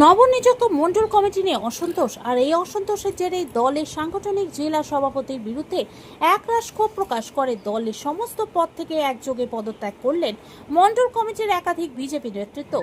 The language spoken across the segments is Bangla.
নবনিযুক্ত মণ্ডল কমিটি নিয়ে অসন্তোষ, আর এই অসন্তোষের জেরে দলের সাংগঠনিক জেলা সভাপতির বিরুদ্ধে একরাশ ক্ষোভ প্রকাশ করে দলের সমস্ত পদ থেকে একযোগে পদত্যাগ করলেন মণ্ডল কমিটির একাধিক বিজেপি নেতৃত্ব।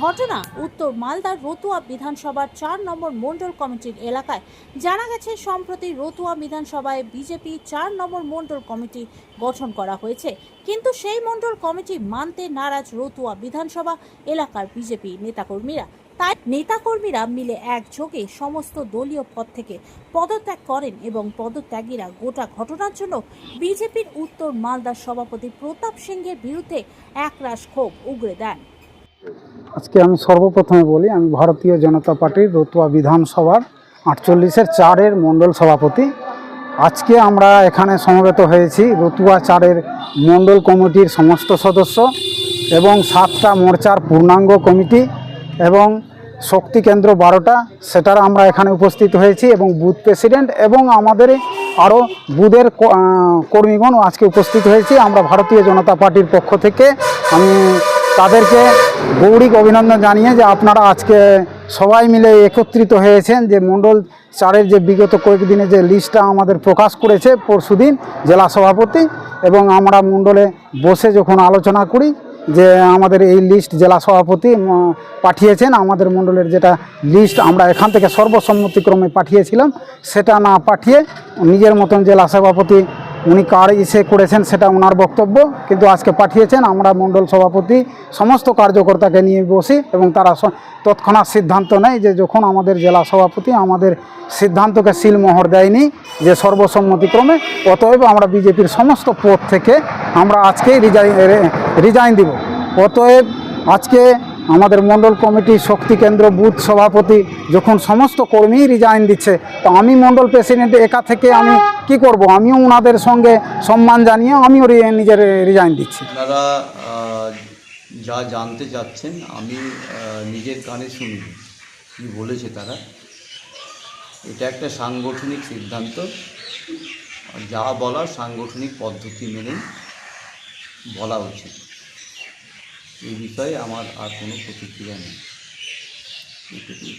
ঘটনা উত্তর মালদার রতুয়া বিধানসভার চার নম্বর মণ্ডল কমিটির এলাকায়। জানা গেছে, সম্প্রতি রতুয়া বিধানসভায় বিজেপি চার নম্বর মণ্ডল কমিটি গঠন করা হয়েছে, কিন্তু সেই মণ্ডল কমিটি মানতে নারাজ রতুয়া বিধানসভা এলাকার বিজেপি নেতাকর্মীরা। তাই নেতাকর্মীরা মিলে একযোগে সমস্ত দলীয় পদ থেকে পদত্যাগ করেন এবং পদত্যাগীরা গোটা ঘটনার জন্য বিজেপির উত্তর মালদার সভাপতি প্রতাপ সিংহের বিরুদ্ধে একরাশ ক্ষোভ উগরে দেন। আজকে আমি সর্বপ্রথমে বলি, আমি ভারতীয় জনতা পার্টির রতুয়া বিধানসভার আটচল্লিশের চারের মণ্ডল সভাপতি। আজকে আমরা এখানে সমবেত হয়েছি রতুয়া চারের মণ্ডল কমিটির সমস্ত সদস্য এবং সাতটা মোর্চার পূর্ণাঙ্গ কমিটি। এবং শক্তি কেন্দ্র বারোটা, সেটার আমরা এখানে উপস্থিত হয়েছি এবং বুথ প্রেসিডেন্ট এবং আমাদের আরও বুথের ক- কর্মীগণ আজকে উপস্থিত হয়েছি। আমরা ভারতীয় জনতা পার্টির পক্ষ থেকে আমি তাদেরকে গৌরিক অভিনন্দন জানিয়ে যে আপনারা আজকে সবাই মিলে একত্রিত হয়েছেন যে মণ্ডল চারের যে বিগত কয়েকদিনে যে লিস্টটা আমাদের প্রকাশ করেছে পরশুদিন জেলা সভাপতি এবং আমরা মণ্ডলে বসে যখন আলোচনা করি যে আমাদের এই লিস্ট জেলা সভাপতি পাঠিয়েছেন, আমাদের মণ্ডলের যেটা লিস্ট আমরা এখান থেকে সর্বসম্মতিক্রমে পাঠিয়েছিলাম, সেটা না পাঠিয়ে নিজের মতন জেলা সভাপতি উনি কার ইসে করেছেন সেটা ওনার বক্তব্য, কিন্তু আজকে পাঠিয়েছেন আমরা মণ্ডল সভাপতি, সমস্ত কার্যকর্তাকে নিয়ে বসি এবং তারা তৎক্ষণাৎ সিদ্ধান্ত নেয় যে যখন আমাদের জেলা সভাপতি আমাদের সিদ্ধান্তকে সিলমোহর দেয়নি যে সর্বসম্মতিক্রমে, অতএব আমরা বিজেপির সমস্ত পদ থেকে আমরা আজকেই রিজাইন রিজাইন দিব। অতএব আজকে আমাদের মণ্ডল কমিটি শক্তি কেন্দ্র, বুথ সভাপতি যখন সমস্ত কর্মী রিজাইন দিচ্ছে, তো আমি মণ্ডল প্রেসিডেন্ট একা থেকে আমি কি করব? আমিও ওনাদের সঙ্গে সম্মান জানিয়ে আমিও নিজের রিজাইন দিচ্ছি। আপনারা যা জানতে চাচ্ছেন, আমি নিজের কানে শুনি। কী বলেছে তারা? এটা একটা সাংগঠনিক সিদ্ধান্ত। যা বলার সাংগঠনিক পদ্ধতি মেনেই বলা উচিত। এই বিষয়ে আমার আর কোনো প্রতিক্রিয়া নেই এইটুকুই।